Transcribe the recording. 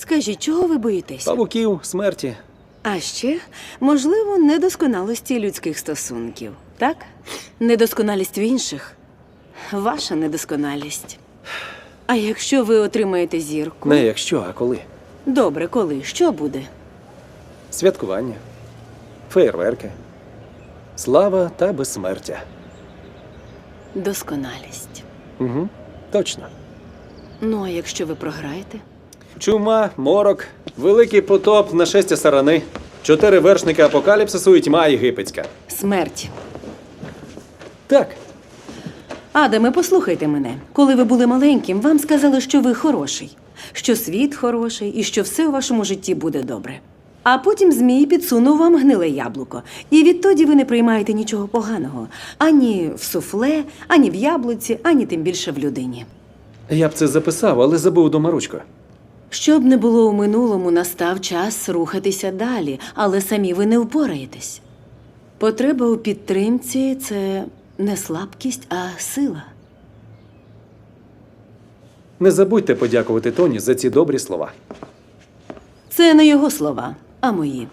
Скажіть, чого ви боїтеся? Павуків, смерті. А ще, можливо, недосконалості людських стосунків, так? Недосконалість в інших ваша недосконалість. А якщо ви отримаєте зірку? Не якщо, а коли. Добре, коли? Що буде? Святкування, феєрверки, слава та безсмертя. Досконалість. Угу. Точно. Ну, а якщо ви програєте? Чума, морок, великий потоп, нашестя сарани, чотири вершники апокаліпсису і тьма єгипетська. Смерть. Так, Адаме, послухайте мене. Коли ви були маленьким, вам сказали, що ви хороший, що світ хороший і що все у вашому житті буде добре. А потім Змій підсунув вам гниле яблуко. І відтоді ви не приймаєте нічого поганого ані в суфле, ані в яблуці, ані тим більше в людині. я б це записав, але забув дома ручку. Щоб не було у минулому, настав час рухатися далі, але самі ви не впораєтесь. Потреба у підтримці це не слабкість, а сила. Не забудьте подякувати Тоні за ці добрі слова. Це не його слова, а мої.